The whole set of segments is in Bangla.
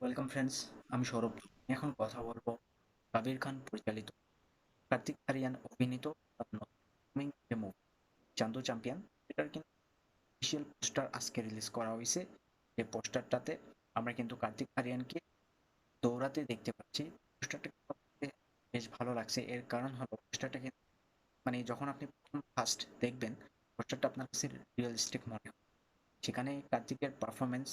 ওয়েলকাম ফ্রেন্ডস আমি সৌরভ। এখন কথা বলব কাবির খান পরিচালিত কার্তিক আরিয়ান অভিনীত যে চ্যাম্পিয়ন এটার কিন্তু অফিসিয়াল পোস্টার আজকে রিলিজ করা হয়েছে। যে পোস্টারটাতে আমরা কিন্তু কার্তিক আরিয়ানকে দৌড়াতে দেখতে পাচ্ছি। পোস্টারটা বেশ ভালো লাগছে। এর কারণ হলো পোস্টারটা কিন্তু মানে যখন আপনি প্রথম ফার্স্ট দেখবেন পোস্টারটা আপনার কাছে রিয়েলিস্টিক মনে হয়। সেখানে কার্তিকের পারফরমেন্স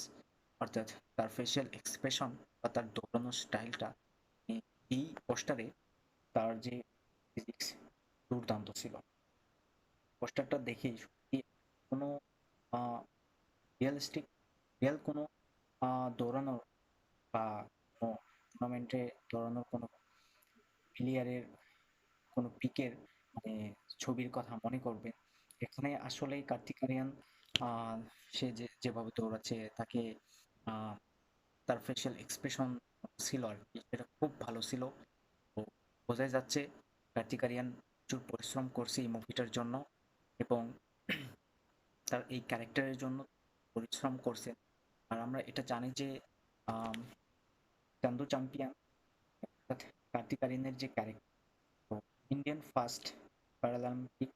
অর্থাৎ তার ফেসিয়াল এক্সপ্রেশন বা তার দৌড়ানোর স্টাইলটা এই পোস্টারে তার যে ফিজিক্স দুর্দান্ত ছিল। পোস্টারটা সত্যি কোনো রিয়েলিস্টিক রিয়েল কোনো দৌড়ানোর বা কোনো টুর্নামেন্টে দৌড়ানোর কোনো প্লেয়ারের কোনো পিকের মানে ছবির কথা মনে করবে। এখানে আসলেই কার্তিক আরিয়ান সে যে, যেভাবে দৌড়াচ্ছে, তাকে তার ফেশিয়াল এক্সপ্রেশন ছিল আর কি, সেটা খুব ভালো ছিল। তো বোঝাই যাচ্ছে কার্তিক আরিয়ান প্রচুর পরিশ্রম করছে এই মুভিটার জন্য এবং তার এই ক্যারেক্টারের জন্য পরিশ্রম করছে। আর আমরা এটা জানি যে চান্দু চ্যাম্পিয়ন কার্তিক আরিয়ানের যে character Indian first Paralympic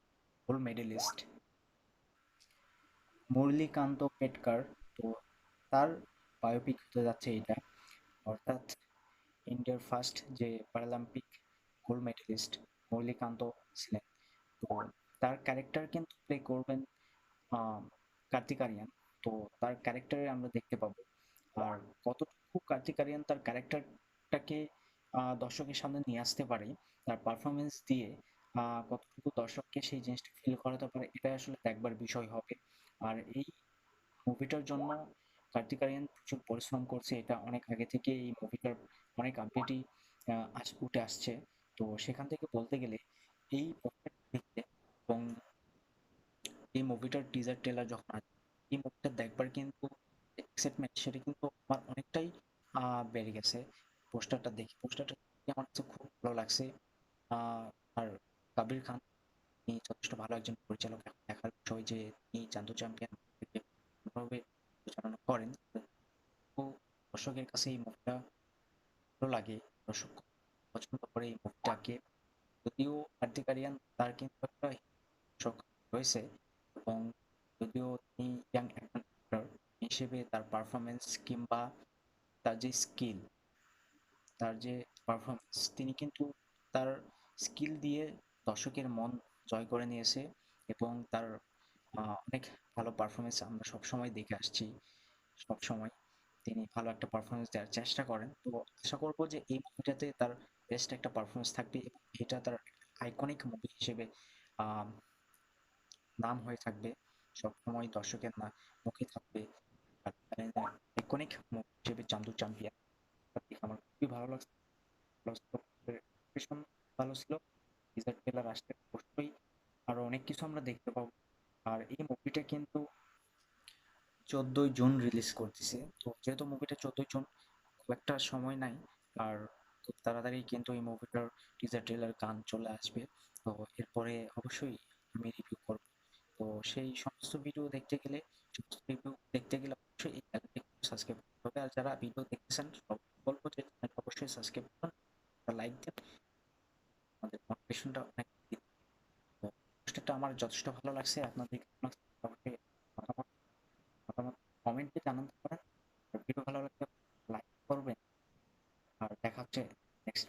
gold medalist Murlikant Petkar তো তার বায়োপিক হতে যাচ্ছে এটা। অর্থাৎ ইন্ডিয়ার ফার্স্ট যে প্যারালাম্পিক গোল্ড মেডেলিস্ট মুরলীকান্ত ছিলেন তো তার ক্যারেক্টার কিন্তু প্লে করবেন কার্তিক আরিয়ান। তো তার ক্যারেক্টারে আমরা দেখতে পাবো। আর কতটুকু কার্তিক আরিয়ান তার ক্যারেক্টারটাকে দর্শকের সামনে নিয়ে আসতে পারে, তার পারফরমেন্স দিয়ে কতটুকু দর্শককে সেই জিনিসটা ফিল করাতে পারে, এটাই আসলে দেখবার বিষয় হবে। আর এই মুভিটার জন্য কার্তিক আরিয়ান প্রচুর পরিশ্রম করছে, এটা অনেক আগে থেকে এই মুভিটার অনেক আপডেটই আজ উঠে আসছে। তো সেখান থেকে বলতে গেলে এই এবং এই মুভিটার টিজার টেলার যখন আছে এই মুভিটা দেখবার কিন্তু এক্সাইটমেন্ট সেটা কিন্তু আমার অনেকটাই বেড়ে গেছে। পোস্টারটা দেখি, পোস্টারটা আমার কাছে খুব ভালো লাগছে। আর কাবির খান তিনি যথেষ্ট ভালো একজন পরিচালক। দেখার বিষয় যে তিনি চান্দু চ্যাম্পিয়ন পরিচালনা করেন দর্শকের কাছে এই মুভিটা ভালো লাগে, দর্শক পছন্দ করে এই মুভিটাকে। যদিও কার্তিক আরিয়ান তার কিন্তু একটা দর্শক রয়েছে এবং যদিও তিনি ইয়াং অ্যাক্টর হিসেবে তার পারফরমেন্স কিংবা তার যে স্কিল তার যে পারফরমেন্স তিনি কিন্তু তার স্কিল দিয়ে দর্শকের মন জয় করে নিয়েছে এবং তার অনেক ভালো পারফরমেন্স আমরা সবসময় দেখে আসছি। সবসময় তিনি ভালো একটা পারফরমেন্স দেওয়ার চেষ্টা করেন। তো আশা করব যে এই মুভিটাতে তার বেস্ট একটা পারফরমেন্স থাকবে এটা তার আইকনিক মুভি হিসেবে নাম হয়ে থাকবে। সবসময় দর্শকের না মুখে থাকবে। আইকনিক মুভি হিসেবে চান্দু চ্যাম্পিয়ন আমার খুবই ভালো লাগছে। ভালো ছিল টিজার ট্রেলার আসলে অবশ্যই আরও অনেক কিছু আমরা দেখতে পাবো আর এই মুভিটা কিন্তু চোদ্দই জুন রিলিজ করতেছে। তো যেহেতু মুভিটা চোদ্দই জুন খুব একটা সময় নাই, আর খুব তাড়াতাড়ি কিন্তু এই মুভিটার টিজার ট্রেলার গান চলে আসবে। তো এরপরে অবশ্যই আমি রিভিউ করব। তো সেই সমস্ত ভিডিও দেখতে গেলে, সমস্ত রিভিউ দেখতে গেলে অবশ্যই এই চ্যানেলটি সাবস্ক্রাইব করতে হবে। আর যারা ভিডিও দেখতেছেন বলব যে অবশ্যই সাবস্ক্রাইব করুন লাইক দেন। আমাদের মোটিভেশনটা অনেক পোস্টারটা আমার যথেষ্ট ভালো লাগছে। আপনাদের মতামত মতামত কমেন্টে জানাতে পারেন। ভিডিও ভালো লাগলে লাইক করবেন। আর দেখা হচ্ছে নেক্সট